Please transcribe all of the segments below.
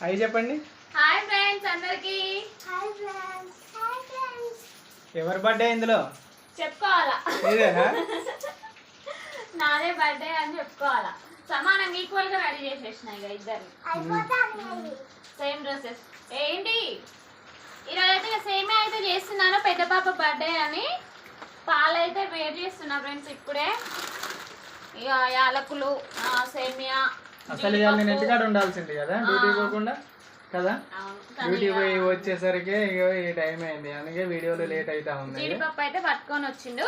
అవి చెప్పండి. Hi friends అందరికి. Hi friends. Hi friends. ఎవరి బర్త్డే ఇందులో? చెప్పుకోవాలా? ఇదేనా నాదే బర్త్డే అని చెప్పుకోవాలా? సమానంగా ఈక్వల్గా రెడీ చేసేసిన ఇక ఇద్దరు సేమ్ డ్రెస్సెస్. ఏంటి? ఈరోజు అయితే ఇక సేమే అయితే చేస్తున్నాను పెద్ద పాప బర్త్డే అని. పాలైతే వేడి చేస్తున్నా ఫ్రెండ్స్ ఇప్పుడే. ఇక యాలకులు ఆ, సేమియా అసలు ఇవాళ నేను. ఇంటికాడ ఉండాల్సింది కదా? డ్యూటీ పోకుండా? కదా? డ్యూటీ పోయి వచ్చేసరికి ఇగో ఈ టైం అయింది. అందుకే వీడియోలో లేట్ అవుతా ఉంది జీడిపప్పు అయితే పట్టుకొని వచ్చిండు.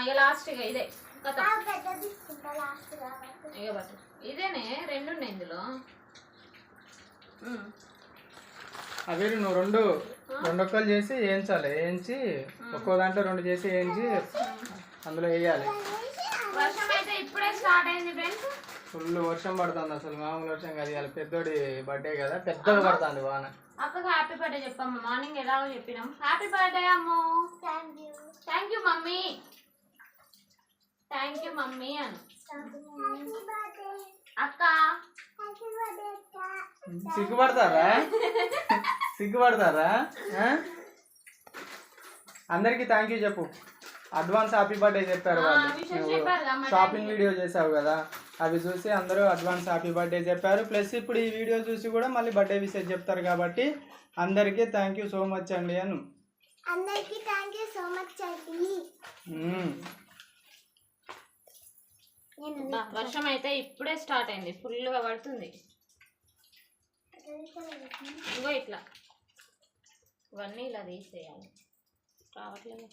ఇక లాస్ట్ ఇక ఇదే. ఇదేనే రెండు ఉన్నాయి ఇందులో. ఉమ్. అవి నువ్వు రెండు రెండు ఒక్కలు చేసి వేయించాలి. వేయించి ఒక్కో దాంట్లో రెండు చేసి వేయించి అందులో వేయాలి. వర్షం అయితే ఇప్పుడే స్టార్ట్ అయింది ఫ్రెండ్స్ ఫుల్ వర్షం పడుతుంది అసలు మామూలు వర్షం కాదు. ఇవాళ పెద్దోడి బర్త్డే కదా పెద్దగా పడుతుంది వాన. అక్కకు హ్యాపీ బర్త్డే చెప్పమ్మా. మార్నింగ్ ఎలాగో చెప్పినాం. Happy birthday Ammu! Thank you thank you mummy. Thank you mummy Anu. Happy birthday అక్క! సిగ్గుపడతారా? సిగ్గుపడతారా? అందరికీ థ్యాంక్ యూ చెప్పు. అడ్వాన్స్ హ్యాపీ బర్త్డే చెప్పారు వాళ్ళు. షాపింగ్ వీడియో చేసావు కదా. అవి చూసి అందరూ అడ్వాన్స్ హ్యాపీ బర్త్డే చెప్పారు. ప్లస్ ఇప్పుడు ఈ వీడియో చూసి కూడా మళ్ళీ బర్త్డే విషయం చెప్తారు కాబట్టి అందరికీ థ్యాంక్ యూ సో మచ్ అండి అను. అందరికీ థ్యాంక్ యూ సో మచ్ అండి వర్షం అయితే ఇప్పుడే స్టార్ట్ అయింది. ఫుల్గా పడుతుంది. ఇగో ఇట్లా. ఇవన్నీ ఇలా తీసేయాలి. రావట్లేదు.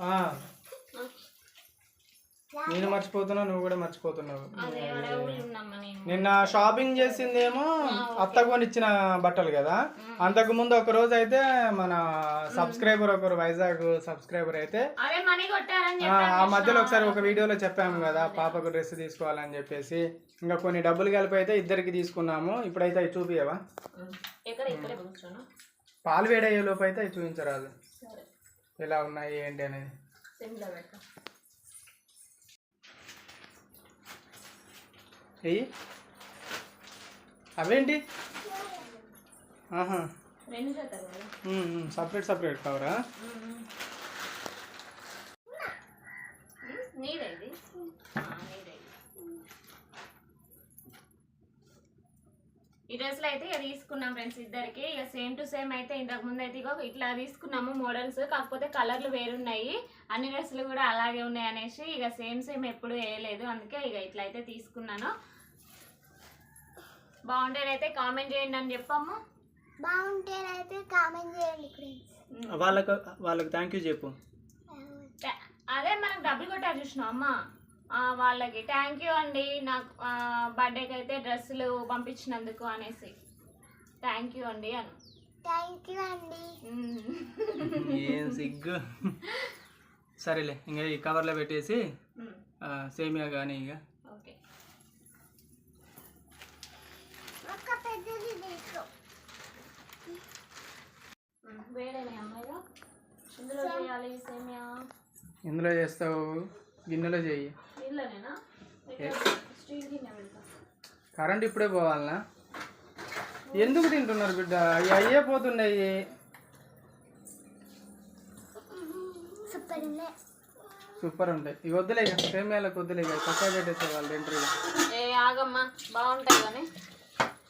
ఆ, నేను మర్చిపోతున్నా నువ్వు కూడా మర్చిపోతున్నావు. నిన్న షాపింగ్ చేసిందేమో అత్త కొనిచ్చిన బట్టలు కదా. అంతకు ముందు ఒక రోజు అయితే మన సబ్స్క్రైబర్ ఒకరు వైజాగ్ సబ్స్క్రైబర్ అయితే ఆ, మధ్యలో ఒకసారి ఒక వీడియోలో చెప్పాము కదా పాపకు డ్రెస్ తీసుకోవాలని చెప్పేసి. ఇంకా కొన్ని డబ్బులు కలిపి అయితే ఇద్దరికి తీసుకున్నాము. ఇప్పుడైతే అవి చూపియవా? పాలు వేడయ్యే లోపు అయితే అవి చూపించరాదు. ఎలా ఉన్నాయి ఏంటి అనేది. ఎయ్యి అవేంటి? ఆహా. సపరేట్ సపరేట్ కవరా ఇది ఆ, నీదే ఇది. ఈ డ్రెస్సులు అయితే ఇక తీసుకున్నాం ఫ్రెండ్స్ ఇద్దరికి. ఇక సేమ్ టు సేమ్ అయితే ఇంతకు ముందు అయితే ఇగో ఇట్లా తీసుకున్నాము మోడల్స్ కాకపోతే కలర్లు వేరున్నాయి. అన్ని డ్రెస్సులు కూడా అలాగే ఉన్నాయి అనేసి ఇక సేమ్ సేమ్ ఎప్పుడు వేయలేదు. అందుకే ఇక ఇట్లా అయితే తీసుకున్నాను. బాగుంటేనైతే కామెంట్ చేయండి అని చెప్పాము. బాగుంటేనైతే కామెంట్ చేయండి ఫ్రెండ్స్ వాళ్ళకు వాళ్ళకి థ్యాంక్ యూ చెప్పు. అదే మనకు డబ్బులు కొట్టారు చూసినాం అమ్మ? వాళ్ళకి. థ్యాంక్ యూ అండి. నాకు బర్త్డేకి అయితే డ్రెస్సులు పంపించినందుకు అనేసి. థ్యాంక్ యూ అండి అను. థ్యాంక్ యూ అండి. ఏం సిగ్గు. సరేలే ఇంకా ఈ కవర్లో పెట్టేసి సేమియా కానీ ఇక ఓకే. ఇందులో చేయాలి సేమియా. ఇందులో చేస్తావు గిన్నెలో చెయ్యి కరెంట్ ఇప్పుడే పోవాలనా? ఎందుకు తింటున్నారు బిడ్డ? అవి అయ్యే పోతున్నాయి. సూపర్ ఉంటాయి ఇవి వద్దులే సేమియాలకు వద్దులే పక్కా పెట్టేసే వాళ్ళు ఇక. ఏ ఆగమ్మా. బాగుంటాయి కానీ.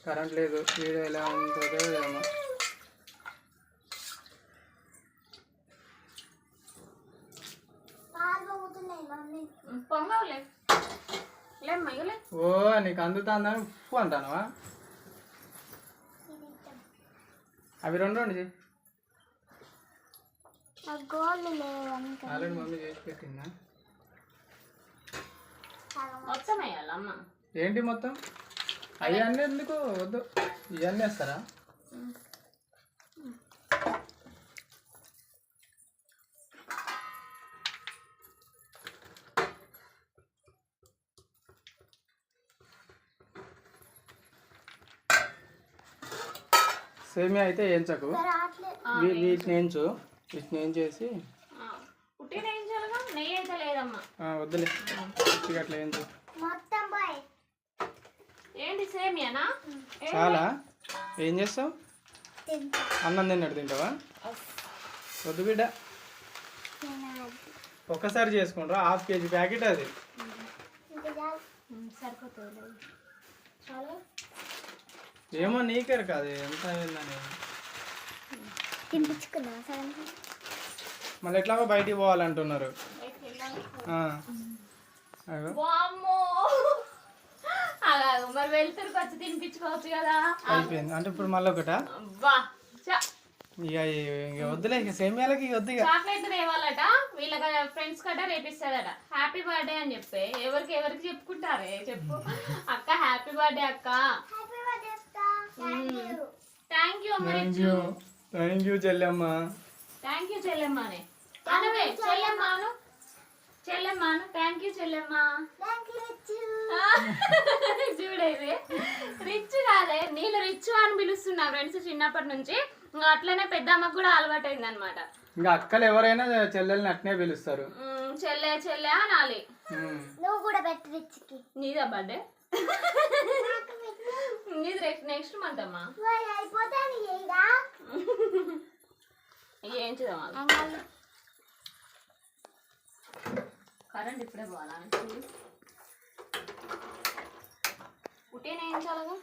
కరెంట్ లేదు. వీడియో ఎలా ఉంటుందో ఏమో పాలు పొంగుతున్నాయి మమ్మీ మ్మ్. పొంగవులే. ఓ నీకు అందుతుందని ఉప్పు అంటానవా. అవి రెండు రెండు ఆల్రెడీ మమ్మీ చేసి పెట్టిందా? మొత్తం వేయాలమ్మా ఏంటి మొత్తం? అవన్నీ ఎందుకు వద్దు. ఇవన్నీ వేస్తారా? సేమియా అయితే వేయించకు. వీటిని వేయించు. వీటిని ఏం చేసి వద్దులే. అట్లా వేయించు. మొత్తం బాయ్ ఏంటి సేమియానా? చాలా. ఏం చేస్తావు? తింటా. అన్నం తిన్నట్టు తింటావా? వద్దు బిడ్డ. ఒక్కసారి చేసుకుంటారా హాఫ్ కేజీ ప్యాకెట్ అది. సరిపోతుంది. చాలా. ఏమో నీకేరు కాదు ఎంత అయిందని మళ్ళీ ఎట్లాగో బయటికి పోవాలంటున్నారు. మరి వెళ్తురికి వచ్చి తినిపించుకోవచ్చు కదా. అయిపోయింది. అంటే ఇప్పుడు మళ్ళీ ఒకట? ఇక ఇక వద్దులే ఇక సేమియాలకి వద్దు ఇక. చాక్లెట్ తేవాలట వీళ్ళ ఫ్రెండ్స్ కట రేపిస్తాదట హ్యాపీ బర్త్డే అని చెప్పి ఎవరికి ఎవరికి చెప్పుకుంటారే చెప్పు. అక్క హ్యాపీ బర్త్డే అక్క హ్యాపీ బర్త్డే అక్క. Thank you thank you thank you thank you Chellemma. Thank you చెల్లెమ్మనే అనవే చెల్లెమ్మాను. చెల్లెమ్మాను. థ్యాంక్ యూ చెల్లెమ్మ. థ్యాంక్ యూ రిచ్చు చూడేది. రిచ్ కాదే నీళ్ళు రిచ్ అని పిలుస్తున్నా ఫ్రెండ్స్ చిన్నప్పటి నుంచి. ఇంకా అట్లనే పెద్దమ్మకు కూడా అలవాటైంది అనమాట ఇంకా అక్కలు ఎవరైనా చెల్లెల్ని అట్నే పిలుస్తారు. చెల్లె చెల్లె అనాలి. ఉమ్. నువ్వు కూడా పెట్టు రిచ్కి నీదా బర్త్డే? నీది నెక్స్ట్ మంత్ అమ్మా. ఇదా ఏం చేద్దాం కరెంట్ ఇప్పుడే పోవాలా? పుట్టిన ఏం చాలగా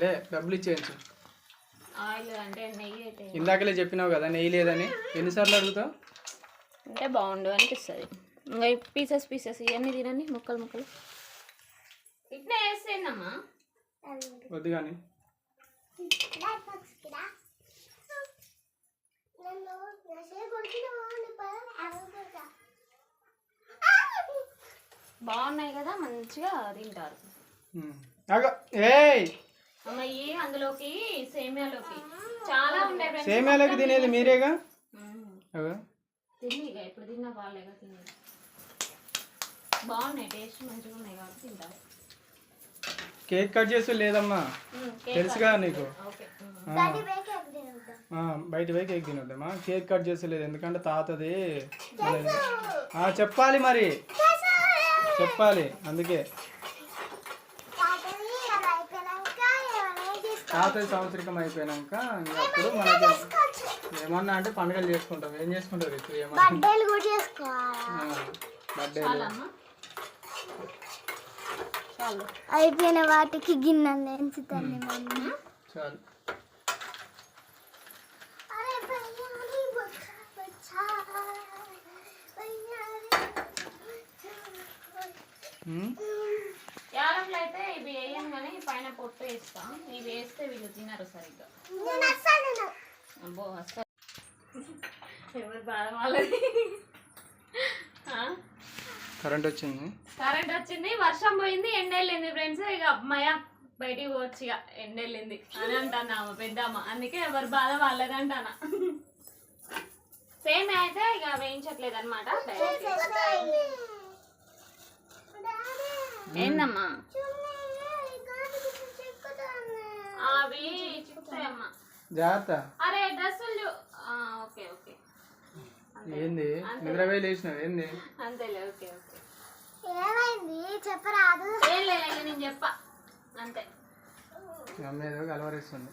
లే డబ్బులు ఇచ్చేయచ్చు ఆయిల్ అంటే నెయ్యి అయితే. ఇందాకలే చెప్పినావు కదా నెయ్యి లేదని. ఎన్నిసార్లు అడుగుతావు? అంటే బాగుండు అనిపిస్తుంది. ఇంకా పీసెస్ పీసెస్ ఇవన్నీ తినండి ముక్కలు ముక్కలు. వద్దు కానీ బాగున్నాయి కదా మంచిగా తింటారు. అమ్మాయి అందులోకి సేమియాలోకి. చాలా ఉండే friends. సేమియాలకి తినేది మీరేగా? ఎప్పుడు తిన్నా వాళ్ళేగా తినేది బాగున్నాయి టేస్ట్ మంచిగా ఉన్నాయి కాబట్టి తింటారు. కేక్ కట్ చేసి లేదమ్మా. తెలుసుగా నీకు? బయట పోయి కేక్ తినొద్దమ్మా కేక్ కట్ చేసలేదు ఎందుకంటే తాతది చెప్పాలి మరి. చెప్పాలి అందుకే. తాతది సంవత్సరికం అయిపోయినాక ఇంకా అప్పుడు మనకి ఏమన్నా అంటే పండుగలు చేసుకుంటాం. ఏం చేసుకుంటారు ఇప్పుడు? ఏమన్నా? బర్త్డేలు చాలా అయిపోయిన వాటికి గిన్నెలు ఎంచుతాను చాలు. యాలకులు అయితే ఇవి వేయం కానీ పైన పొట్టు వేస్తాం. ఇవి వేస్తే వీళ్ళు తినరు సరిగ్గా. అస్సలు ఎవరు బాధ వాళ్ళది? కరెంట్ వచ్చింది. కరెంట్ వచ్చింది వర్షం పోయింది ఎండ వెళ్ళింది ఫ్రెండ్స్ ఇక అమ్మాయ బయటికి పోవచ్చు ఇక ఎండ వెళ్ళింది అని అంటాను పెద్దమ్మ. అందుకే ఎవరి బాధ వాళ్ళది అంటానా. సేమ్ అయితే ఇక వేయించట్లేదు అనమాట ఏందమ్మా గుడ్డ చెక్కుతాను. అవి చిక్కుతాయమ్మా జాగ్రత్త. అరే డ్రెస్సులు ఓకే ఓకే. ఏంది? నిద్రపోయి లేచినావు ఏంది? అంతేలే ఓకే ఓకే. ఏమైంది? చెప్పరాదు. ఏం లేదు నేను చెప్పా. అంతే. అమ్మ ఏదో కలవరిస్తుంది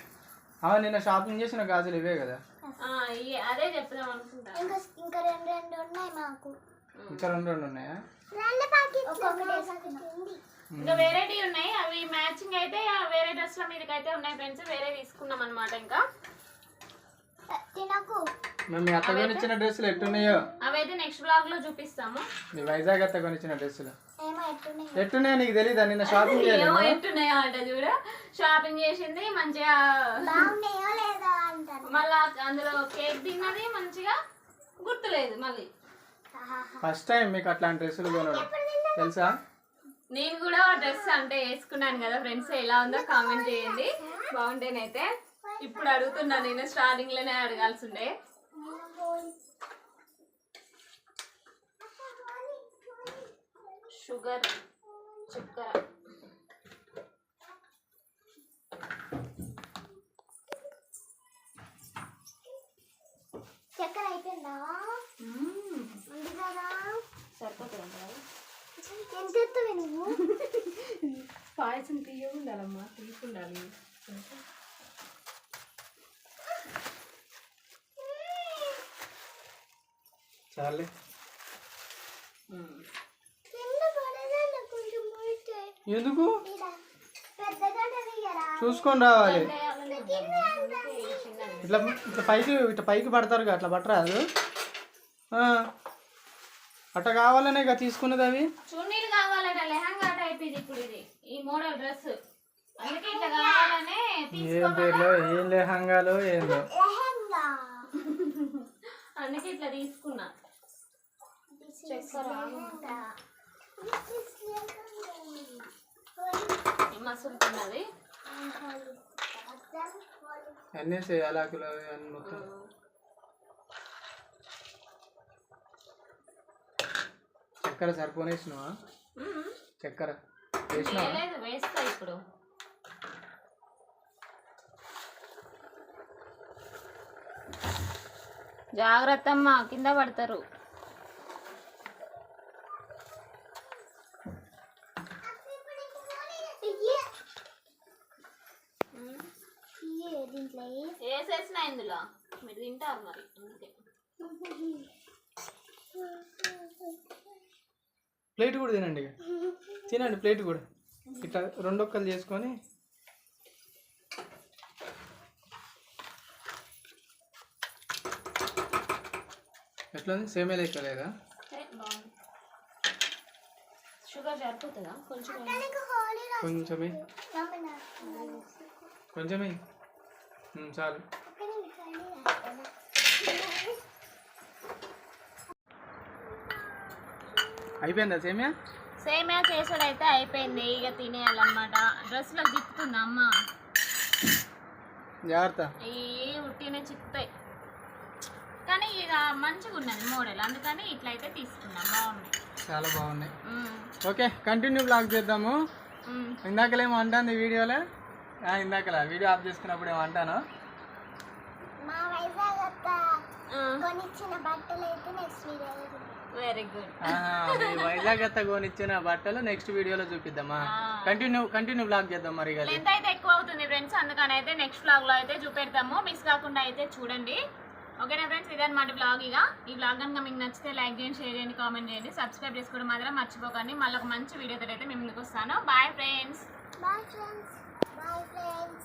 అవ నిన్న షాపింగ్ చేసిన గాజులు ఇవే కదా? ఆ, ఇయ్యే, అదే చెప్దాం అనుకుంటా. ఇంకా ఇంకా రెండు రెండు ఉన్నాయి మాకు. ఇంకా రెండు రెండు ఉన్నాయా? రెండు ప్యాకెట్ ఒక్కొక్కటి వేసుకుంది ఇంకా వెరైటీ ఉన్నాయి. అవి మ్యాచింగ్ అయితే ఆ వేరే డ్రెస్ల మీదకి అయితే ఉన్నాయి ఫ్రెండ్స్. వేరే తీసుకున్నాం అనమాట ఇంకా. తినకు. మేము మీ అత్త కొనిచ్చిన డ్రెస్సులు ఎట్టున్నాయో? అవైతే నెక్స్ట్ బ్లాగ్లో చూపిస్తాము. మీ వైజాగ్ అత్త కొనిచ్చిన డ్రెస్సులు. ఏమో ఎట్టున్నాయి. నీకు తెలీదా? నిన్న షాపింగ్ ఏమో చేయలేదు? ఎట్టున్నాయో అంట చూడు. షాపింగ్ చేసింది మంచిగా బాగున్నాయో లేదో అంటాను మళ్ళా అందులో కేక్ తిన్నది మంచిగా గుర్తులేదు మళ్ళీ. ఫస్ట్ టైం మీకు అట్లాంటి డ్రెస్సులు కొనడం. తెలుసా? నేను కూడా డ్రెస్ అంటే వేసుకున్నాను కదా ఫ్రెండ్స్ ఎలా ఉందో కామెంట్ చేయండి. బాగుంటేనైతే. ఇప్పుడు అడుగుతున్నా నేను స్టార్టింగ్లోనే అడగాల్సి ఉండే షుగర్ చక్కెర. చక్కెర అయిపోయిందా? మ్మ్. ఉంది కదా. సరిపోతుంది ఎంత ఎత్తువి నువ్వు? పాయసం తీయ ఉండాలమ్మా తీసుకుండాలి. చాలే. ఎందుకు? చూసుకొని రావాలి. ఇట్లా ఇట్లా పైకి ఇట్లా పైకి పడతారు అట్లా పట్టరాదు. ఆ. అట్లా కావాలనే ఇక తీసుకున్నది అవి. చున్నీలు కావాలట లెహంగా టైప్ ఇది ఇప్పుడు ఇది. ఈ మోడల్ డ్రెస్. ఏం పేర్లో ఏం లేహంగాలో ఏందో. అందుకే ఇట్లా తీసుకున్నా. మసులుతున్నది అన్నీ చేయాలాకులు అన్ని మొత్తం. చక్కెర సరిపోనేసినావా చక్కెర లేదు వేస్తా ఇప్పుడు. జాగ్రత్త అమ్మా కింద పడతారు. దీంట్లో వేసేసిన ఇందులో మీరు తింటారు మరి అందుకే ప్లేట్ కూడా తినండి. ఇక తినండి ప్లేట్ కూడా. ఇట్లా రెండొక్కలు చేసుకొని ఎట్లా ఉంది సేమే లెక్క లేదా? షుగర్ సరిపోతుందా? కొంచెం కొంచెమే. కొంచెమే. చాలు అయిపోయిందా సేమియా? సేమియా చేసుడైతే అయిపోయింది ఇక తినేయాలన్నమాట. డ్రెస్లో తిప్పుతుంది అమ్మ. జాగ్రత్త. ఈ ఉట్టినే చిక్కుతాయి కానీ ఇక మంచిగా ఉన్నది మోడల్ అందుకని ఇట్లయితే తీసుకున్నాం. బాగున్నాయి చాలా బాగున్నాయి. ఉమ్, ఓకే కంటిన్యూ బ్లాగ్ చేద్దాము. ఉమ్. ఇందాకలేమో అంటాను వీడియోలో ఆ, ఇందాకలా వీడియో ఆఫ్ చేసుకున్నప్పుడు ఏమో అంటాను. మా వైజాగ్ అత్త ఆ, కొనిచ్చిన బట్టలు అయితే next video very good Vizag అత్త కొనిచ్చిన బట్టలు నెక్స్ట్ వీడియోలో చూపిద్దామా? కంటిన్యూ కంటిన్యూ బ్లాగ్ చేద్దాం మరి. లెంత్ అయితే ఎక్కువ అవుతుంది ఫ్రెండ్స్ అందుకని అయితే నెక్స్ట్ బ్లాగ్లో అయితే చూపెడతాము. మిస్ కాకుండా అయితే చూడండి. ఓకేనా ఫ్రెండ్స్ ఇదన్నమాట బ్లాగ్ ఇక. ఈ బ్లాగ్ కనుక మీకు నచ్చితే లైక్ చేయండి షేర్ చేయండి కామెంట్ చేయండి. సబ్స్క్రైబ్ చేసుకోవడం మాత్రం మర్చిపోకండి. మళ్ళీ ఒక మంచి వీడియోతో అయితే మేము ముందుకు వస్తాను. Bye friends bye friends bye friends my friends.